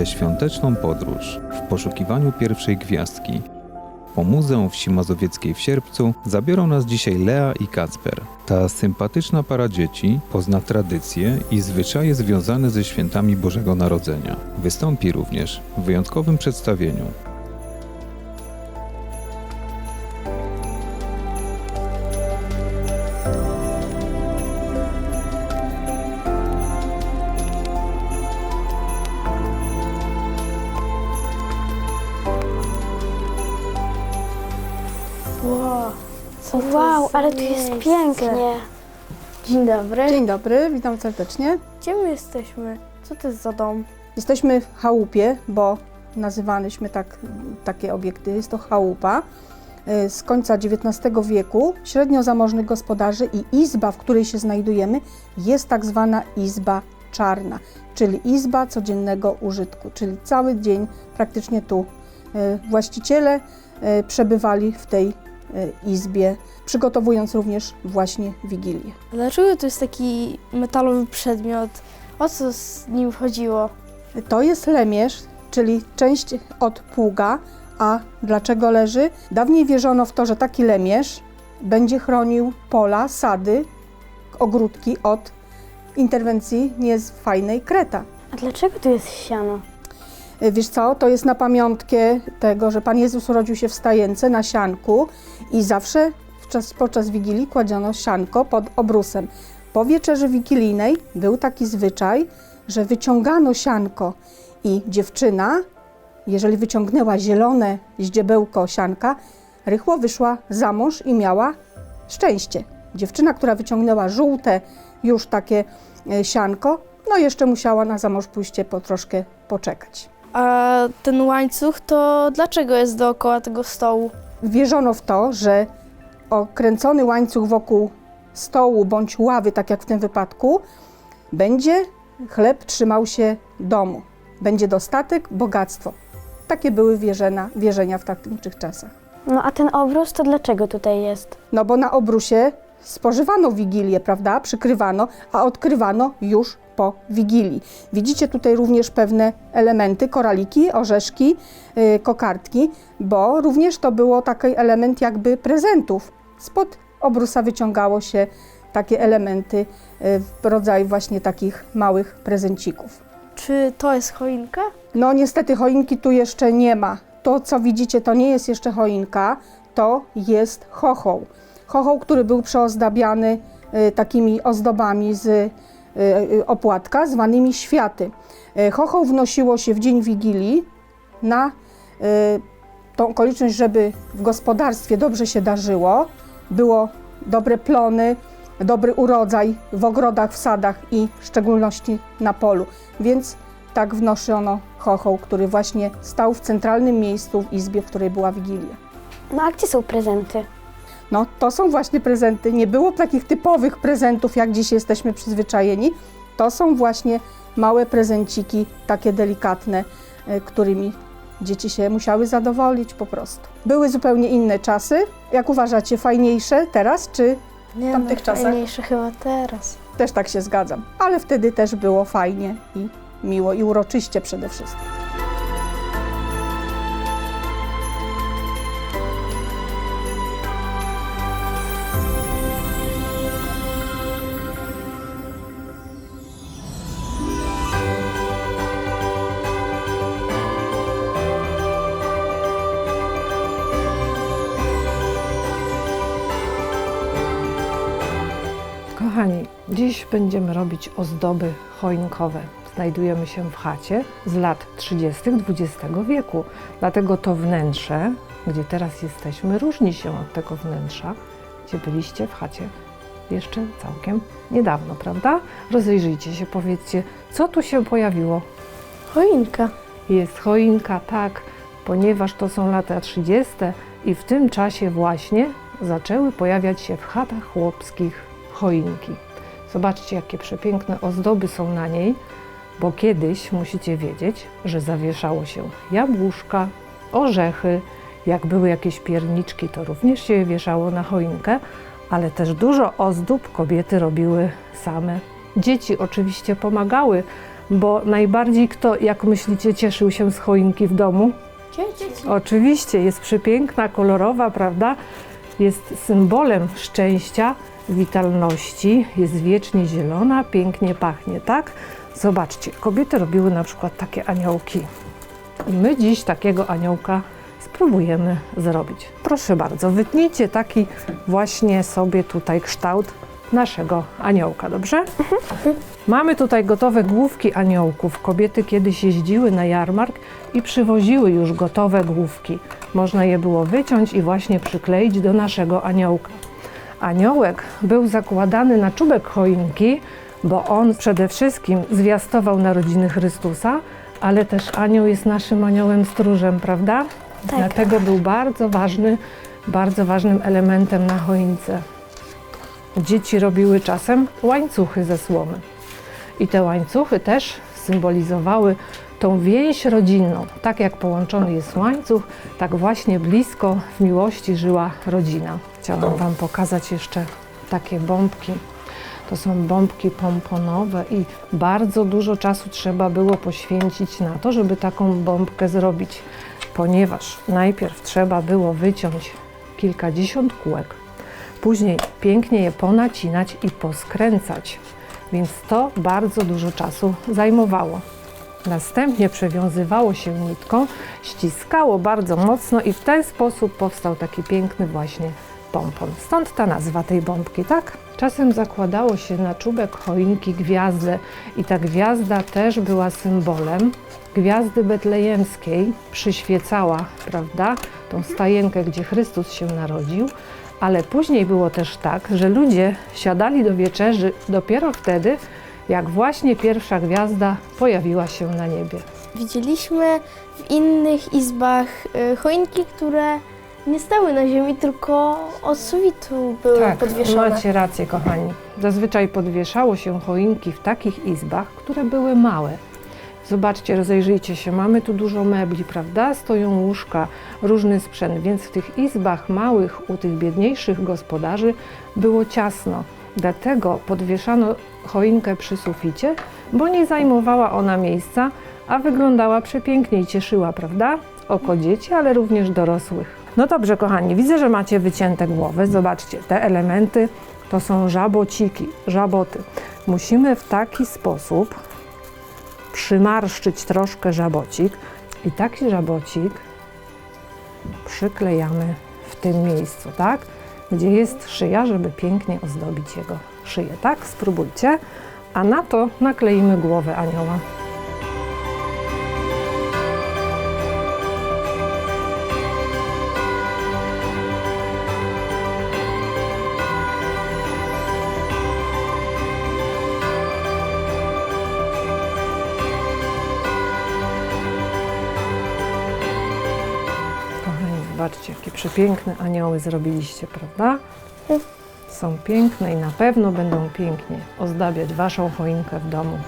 tę świąteczną podróż w poszukiwaniu pierwszej gwiazdki po Muzeum Wsi Mazowieckiej w Sierpcu zabiorą nas dzisiaj Lea i Kacper. Ta sympatyczna para dzieci pozna tradycje i zwyczaje związane ze świętami Bożego Narodzenia. Wystąpi również w wyjątkowym przedstawieniu. Co to Wow, za ale tu jest miejsce? pięknie. Dzień dobry. Dzień dobry, witam serdecznie. Gdzie my jesteśmy? Co to jest za dom? Jesteśmy w chałupie, bo nazywaliśmy tak, takie obiekty, jest to chałupa y, z końca XIX wieku, średnio zamożnych gospodarzy i izba, w której się znajdujemy, jest tak zwana izba czarna, czyli izba codziennego użytku, czyli cały dzień praktycznie tu y, właściciele y, przebywali w tej izbie, przygotowując również właśnie Wigilię. Dlaczego to jest taki metalowy przedmiot? O co z nim chodziło? To jest lemierz, czyli część od pługa. A dlaczego leży? Dawniej wierzono w to, że taki lemierz będzie chronił pola, sady, ogródki od interwencji niefajnej kreta. A dlaczego tu jest siano? Wiesz co, to jest na pamiątkę tego, że Pan Jezus urodził się w stajence na sianku i zawsze w czas, podczas Wigilii kładziono sianko pod obrusem. Po wieczerzy wigilijnej był taki zwyczaj, że wyciągano sianko i dziewczyna, jeżeli wyciągnęła zielone ździebełko sianka, rychło wyszła za mąż i miała szczęście. Dziewczyna, która wyciągnęła żółte już takie e, sianko, no jeszcze musiała na zamąż pójście po troszkę poczekać. A ten łańcuch to dlaczego jest dookoła tego stołu? Wierzono w to, że okręcony łańcuch wokół stołu bądź ławy, tak jak w tym wypadku, będzie chleb trzymał się domu. Będzie dostatek, bogactwo. Takie były wierzenia, wierzenia w tamtych czasach. No a ten obrus to dlaczego tutaj jest? No bo na obrusie spożywano wigilię, prawda? Przykrywano, a odkrywano już po wigilii. Widzicie tutaj również pewne elementy, koraliki, orzeszki, yy, kokardki, bo również to było taki element jakby prezentów. Spod obrusa wyciągało się takie elementy yy, w rodzaju właśnie takich małych prezencików. Czy to jest choinka? No niestety choinki tu jeszcze nie ma. To, co widzicie, to nie jest jeszcze choinka, to jest chochoł. Chochoł, który był przeozdabiany y, takimi ozdobami z y, y, opłatka, zwanymi światy. Y, chochoł wnosiło się w dzień Wigilii na tą okoliczność, żeby w gospodarstwie dobrze się darzyło, było dobre plony, dobry urodzaj w ogrodach, w sadach i w szczególności na polu. Więc tak wnoszono chochoł, który właśnie stał w centralnym miejscu w izbie, w której była Wigilia. No a gdzie są prezenty? No, to są właśnie prezenty. Nie było takich typowych prezentów, jak dziś jesteśmy przyzwyczajeni. To są właśnie małe prezenciki, takie delikatne, y, którymi dzieci się musiały zadowolić po prostu. Były zupełnie inne czasy. Jak uważacie, fajniejsze teraz, czy Nie, tamtych no, czasach? fajniejsze chyba teraz. też tak się zgadzam? Ale wtedy też było fajnie i miło i uroczyście przede wszystkim. Będziemy robić ozdoby choinkowe. Znajdujemy się w chacie z lat 30. XX wieku, dlatego to wnętrze, gdzie teraz jesteśmy, różni się od tego wnętrza, gdzie byliście w chacie jeszcze całkiem niedawno, prawda? Rozejrzyjcie się, powiedzcie, co tu się pojawiło. Choinka. Jest choinka, tak, ponieważ to są lata 30. i w tym czasie właśnie zaczęły pojawiać się w chatach chłopskich choinki. Zobaczcie, jakie przepiękne ozdoby są na niej, bo kiedyś musicie wiedzieć, że zawieszało się jabłuszka, orzechy, jak były jakieś pierniczki, to również się je wieszało na choinkę, ale też dużo ozdób kobiety robiły same. Dzieci oczywiście pomagały, Bo najbardziej kto, jak myślicie, cieszył się z choinki w domu? Dzieci. Oczywiście, jest przepiękna, kolorowa, prawda? Jest symbolem szczęścia, witalności, jest wiecznie zielona, pięknie pachnie, tak? Zobaczcie, kobiety robiły na przykład takie aniołki. I my dziś takiego aniołka spróbujemy zrobić. Proszę bardzo, wytnijcie taki właśnie sobie tutaj kształt naszego aniołka, dobrze? Mamy tutaj gotowe główki aniołków. Kobiety kiedyś jeździły na jarmark i przywoziły już gotowe główki. Można je było wyciąć i właśnie przykleić do naszego aniołka. Aniołek był zakładany na czubek choinki, bo on przede wszystkim zwiastował narodziny Chrystusa, ale też anioł jest naszym aniołem stróżem, prawda? Tak. Dlatego był bardzo ważny, bardzo ważnym elementem na choince. Dzieci robiły czasem łańcuchy ze słomy. I te łańcuchy też symbolizowały tą więź rodzinną. Tak jak połączony jest łańcuch, tak właśnie blisko w miłości żyła rodzina. Chciałam Wam pokazać jeszcze takie bombki. To są bombki pomponowe i bardzo dużo czasu trzeba było poświęcić na to, żeby taką bombkę zrobić, ponieważ najpierw trzeba było wyciąć kilkadziesiąt kółek, później pięknie je ponacinać i poskręcać, więc to bardzo dużo czasu zajmowało. Następnie przewiązywało się nitką, ściskało bardzo mocno i w ten sposób powstał taki piękny właśnie pompon. Stąd ta nazwa tej bombki, tak? Czasem zakładało się na czubek choinki gwiazdę i ta gwiazda też była symbolem gwiazdy betlejemskiej. Przyświecała, prawda, tą stajenkę, gdzie Chrystus się narodził. Ale później było też tak, że ludzie siadali do wieczerzy dopiero wtedy, jak właśnie pierwsza gwiazda pojawiła się na niebie. Widzieliśmy w innych izbach y, choinki, które nie stały na ziemi, tylko od sufitu były Tak, podwieszone. macie rację, kochani. Zazwyczaj podwieszało się choinki w takich izbach, które były małe. Zobaczcie, rozejrzyjcie się, mamy tu dużo mebli, prawda? Stoją łóżka, różny sprzęt, więc w tych izbach małych, u tych biedniejszych gospodarzy było ciasno. Dlatego podwieszano choinkę przy suficie, bo nie zajmowała ona miejsca, a wyglądała przepięknie i cieszyła, prawda? Oko dzieci, ale również dorosłych. No dobrze, kochani, widzę, że macie wycięte głowy. Zobaczcie, te elementy to są żabociki, żaboty. Musimy w taki sposób przymarszczyć troszkę żabocik i taki żabocik przyklejamy w tym miejscu, tak? Gdzie jest szyja, żeby pięknie ozdobić jego szyję, tak? Spróbujcie. A na to nakleimy głowę anioła. Zobaczcie, jakie przepiękne anioły zrobiliście, prawda? Są piękne i na pewno będą pięknie ozdabiać Waszą choinkę w domu.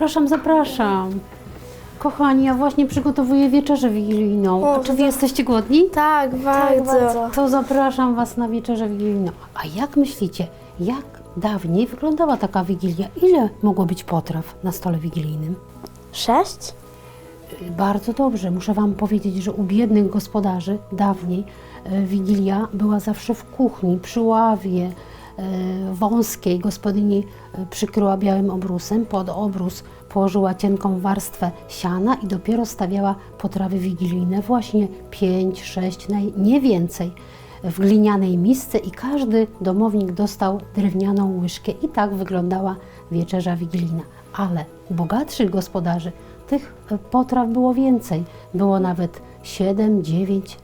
Zapraszam, zapraszam. Kochani, ja właśnie przygotowuję wieczerzę wigilijną. O, A czy wy jesteście głodni? Tak, bardzo. bardzo. To zapraszam was na wieczerzę wigilijną. A jak myślicie, jak dawniej wyglądała taka wigilia? Ile mogło być potraw na stole wigilijnym? Sześć? Bardzo dobrze. Muszę Wam powiedzieć, że u biednych gospodarzy dawniej e, Wigilia była zawsze w kuchni, przy ławie wąskiej. Gospodyni e, przykryła białym obrusem, pod obrus położyła cienką warstwę siana i dopiero stawiała potrawy wigilijne, właśnie pięć, sześć, naj, nie więcej. w glinianej misce i każdy domownik dostał drewnianą łyżkę i tak wyglądała wieczerza wigilijna. Ale bogatszych gospodarzy tych e, potraw było więcej. Było nawet 7, 9.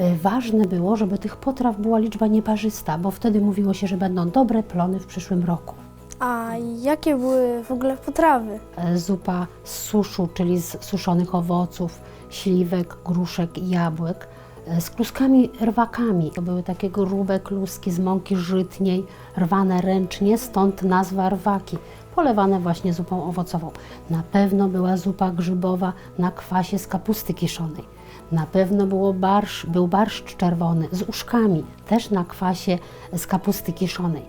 E, Ważne było, żeby tych potraw była liczba nieparzysta, bo wtedy mówiło się, że będą dobre plony w przyszłym roku. A jakie były w ogóle potrawy? E, zupa z suszu, czyli z suszonych owoców, śliwek, gruszek i jabłek, e, z kluskami rwakami. To były takie grube kluski z mąki żytniej, rwane ręcznie, stąd nazwa rwaki, polewane właśnie zupą owocową. Na pewno była zupa grzybowa na kwasie z kapusty kiszonej. Na pewno było barsz, był barszcz czerwony z uszkami, też na kwasie z kapusty kiszonej.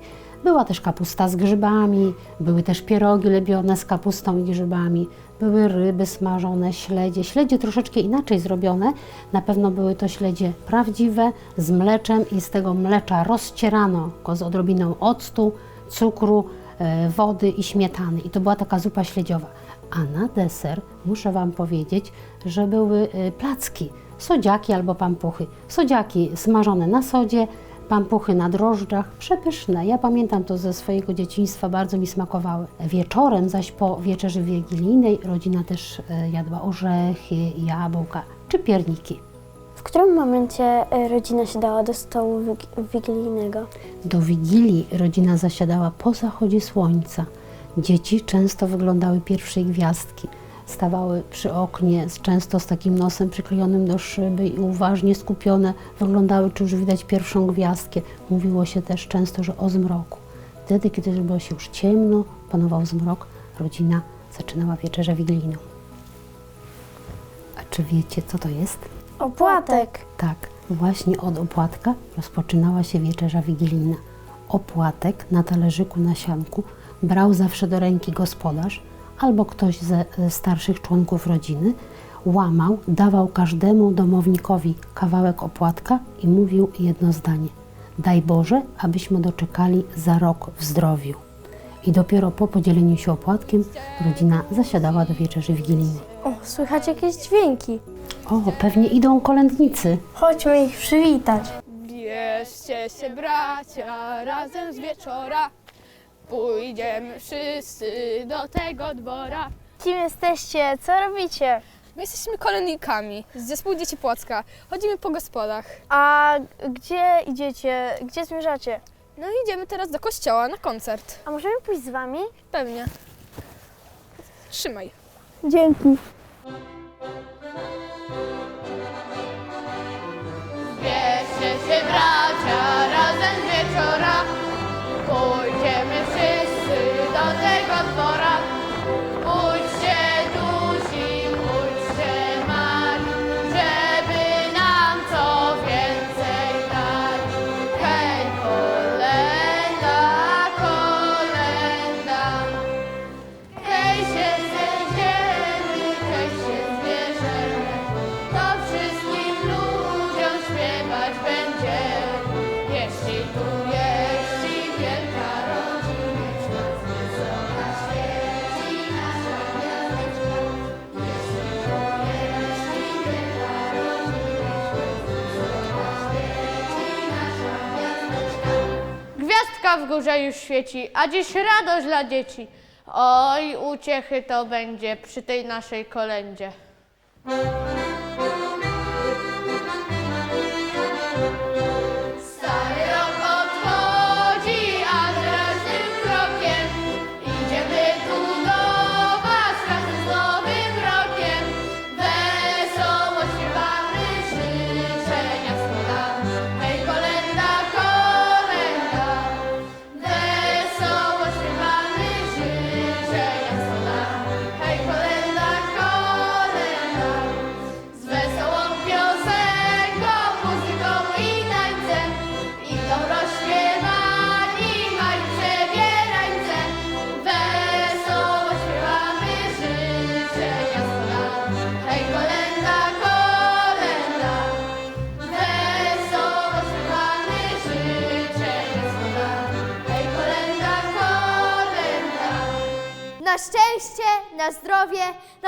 Była też kapusta z grzybami, były też pierogi lebione z kapustą i grzybami, były ryby smażone, śledzie. Śledzie troszeczkę inaczej zrobione. Na pewno były to śledzie prawdziwe, z mleczem i z tego mlecza rozcierano go z odrobiną octu, cukru, e, wody i śmietany. I to była taka zupa śledziowa. A na deser muszę Wam powiedzieć, że były e, placki, sodziaki albo pampuchy. Sodziaki smażone na sodzie, pampuchy na drożdżach, przepyszne. Ja pamiętam to ze swojego dzieciństwa, bardzo mi smakowały. Wieczorem zaś po wieczerzy wigilijnej rodzina też e, jadła orzechy, jabłka czy pierniki. W którym momencie e, rodzina siadała do stołu wig- wigilijnego? Do Wigilii rodzina zasiadała po zachodzie słońca. Dzieci często wyglądały pierwszej gwiazdki. Stawały przy oknie, często z takim nosem przyklejonym do szyby i uważnie skupione wyglądały, czy już widać pierwszą gwiazdkę. Mówiło się też często, że o zmroku. Wtedy, kiedy było się już ciemno, panował zmrok, rodzina zaczynała wieczerzę wigilijną. A czy wiecie, co to jest? Opłatek. Tak, właśnie od opłatka rozpoczynała się wieczerza wigilijna. Opłatek na talerzyku na sianku brał zawsze do ręki gospodarz albo ktoś ze starszych członków rodziny, łamał, dawał każdemu domownikowi kawałek opłatka i mówił jedno zdanie. Daj Boże, abyśmy doczekali za rok w zdrowiu. I dopiero po podzieleniu się opłatkiem rodzina zasiadała do wieczerzy wigilijnej. O, słychać jakieś dźwięki. O, pewnie idą kolędnicy. Chodźmy ich przywitać. Bierzcie się bracia razem z wieczora, pójdziemy wszyscy do tego dwora. Kim jesteście? Co robicie? My jesteśmy kolędnikami z zespołu Dzieci Płocka. Chodzimy po gospodach. A gdzie idziecie? Gdzie zmierzacie? No i idziemy teraz do kościoła na koncert. A możemy pójść z wami? Pewnie. Trzymaj. Dzięki. Bierzcie się bracia razem z wieczora, pójdziemy wszyscy do tego dwora. Pójdźcie Górze już świeci, a dziś radość dla dzieci. Oj, uciechy to będzie przy tej naszej kolędzie.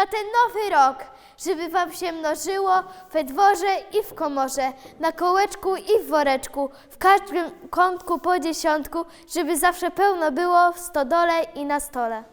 Na ten nowy rok, żeby wam się mnożyło we dworze i w komorze, na kołeczku i w woreczku, w każdym kątku po dziesiątku, żeby zawsze pełno było w stodole i na stole.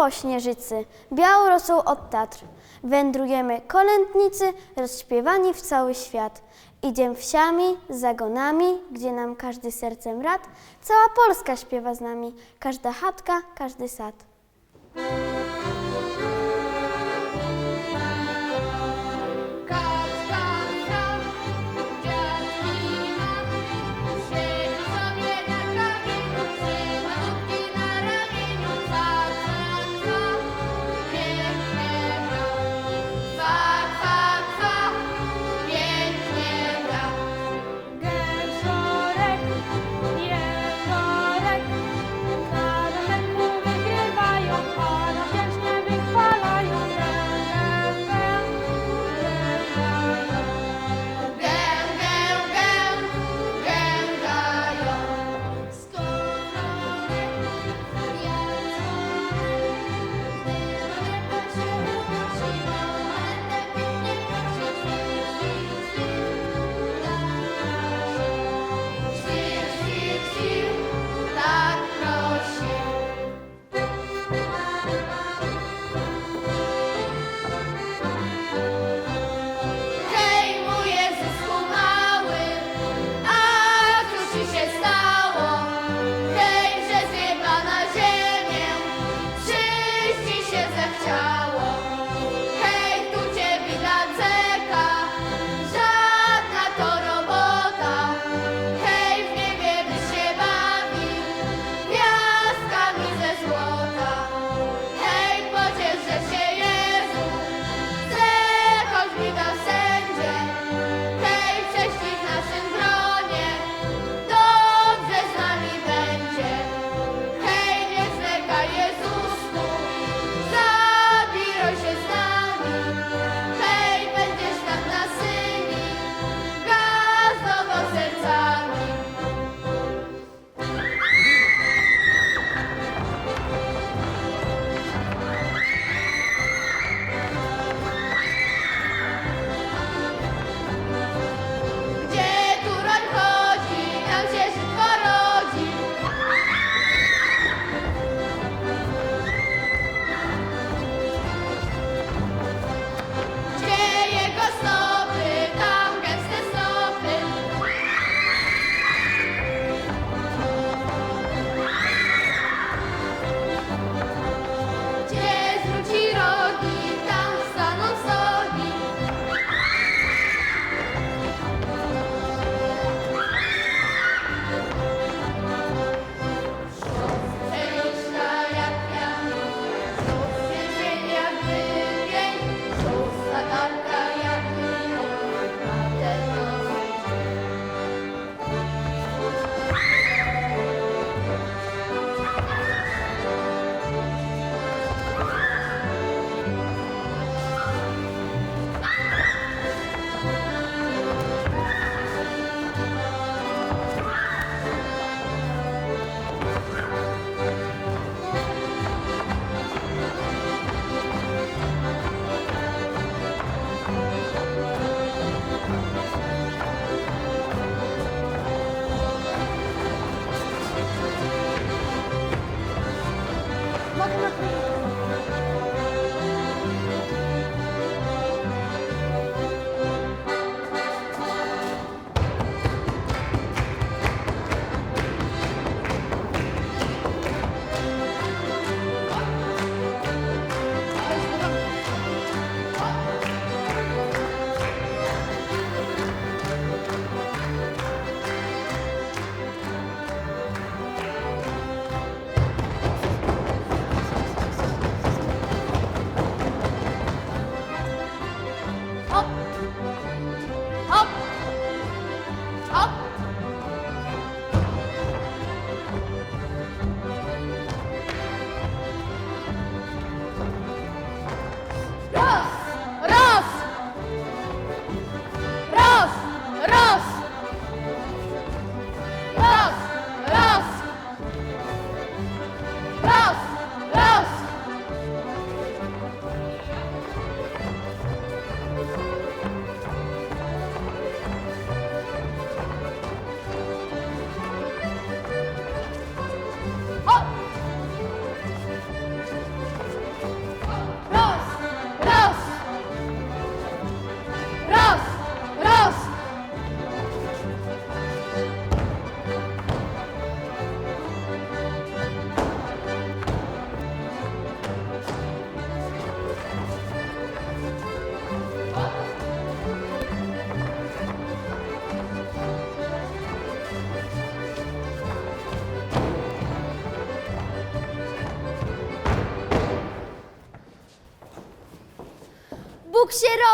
Po śnieżycy, białą rosą od Tatr. Wędrujemy kolędnicy, rozśpiewani w cały świat. Idziem wsiami, zagonami, gdzie nam każdy sercem rad. Cała Polska śpiewa z nami, każda chatka, każdy sad.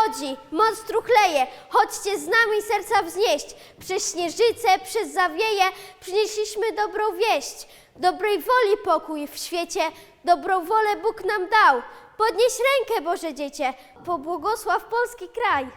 Rodzi, moc truchleje, chodźcie z nami serca wznieść. Przez śnieżyce, przez zawieje przynieśliśmy dobrą wieść. Dobrej woli pokój w świecie, dobrą wolę Bóg nam dał. Podnieś rękę, Boże Dziecię, pobłogosław polski kraj.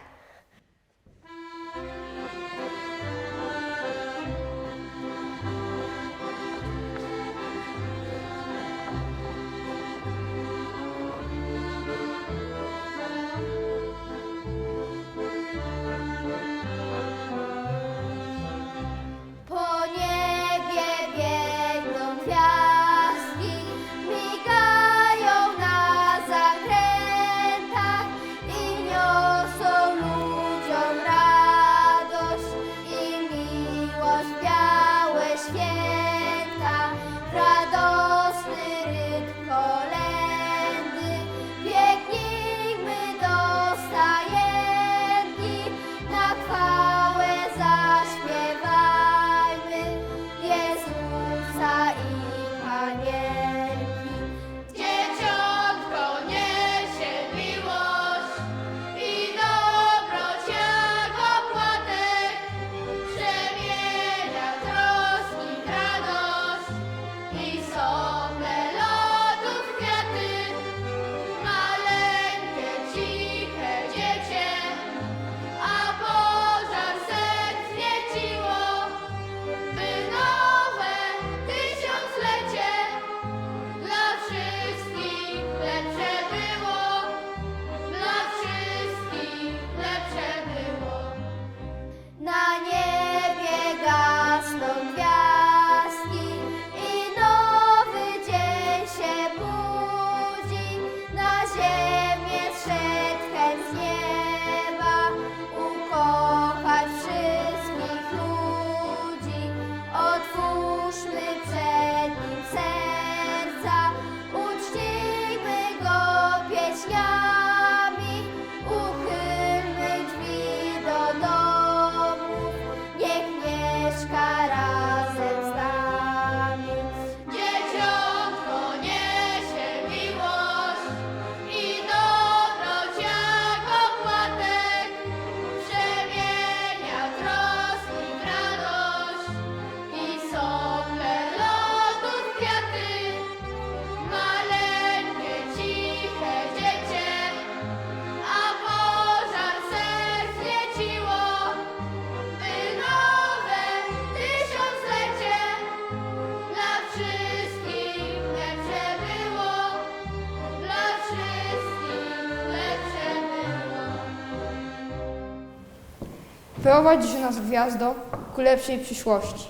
Prowadź nas gwiazdo ku lepszej przyszłości,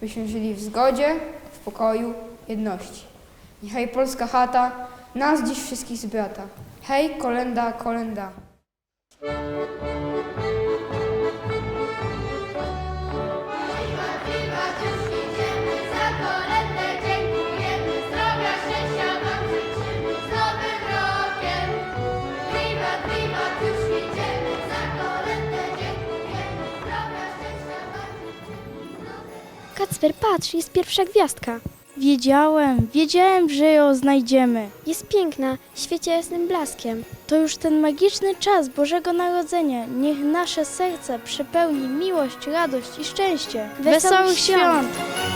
byśmy żyli w zgodzie, w pokoju, jedności. Niechaj polska chata nas dziś wszystkich zbrata. Hej, kolenda, kolenda. Kacper, patrz, jest pierwsza gwiazdka. Wiedziałem, wiedziałem, że ją znajdziemy. Jest piękna, świeci jasnym blaskiem. To już ten magiczny czas Bożego Narodzenia. Niech nasze serce przepełni miłość, radość i szczęście. Wesołych Wesołych świąt! świąt!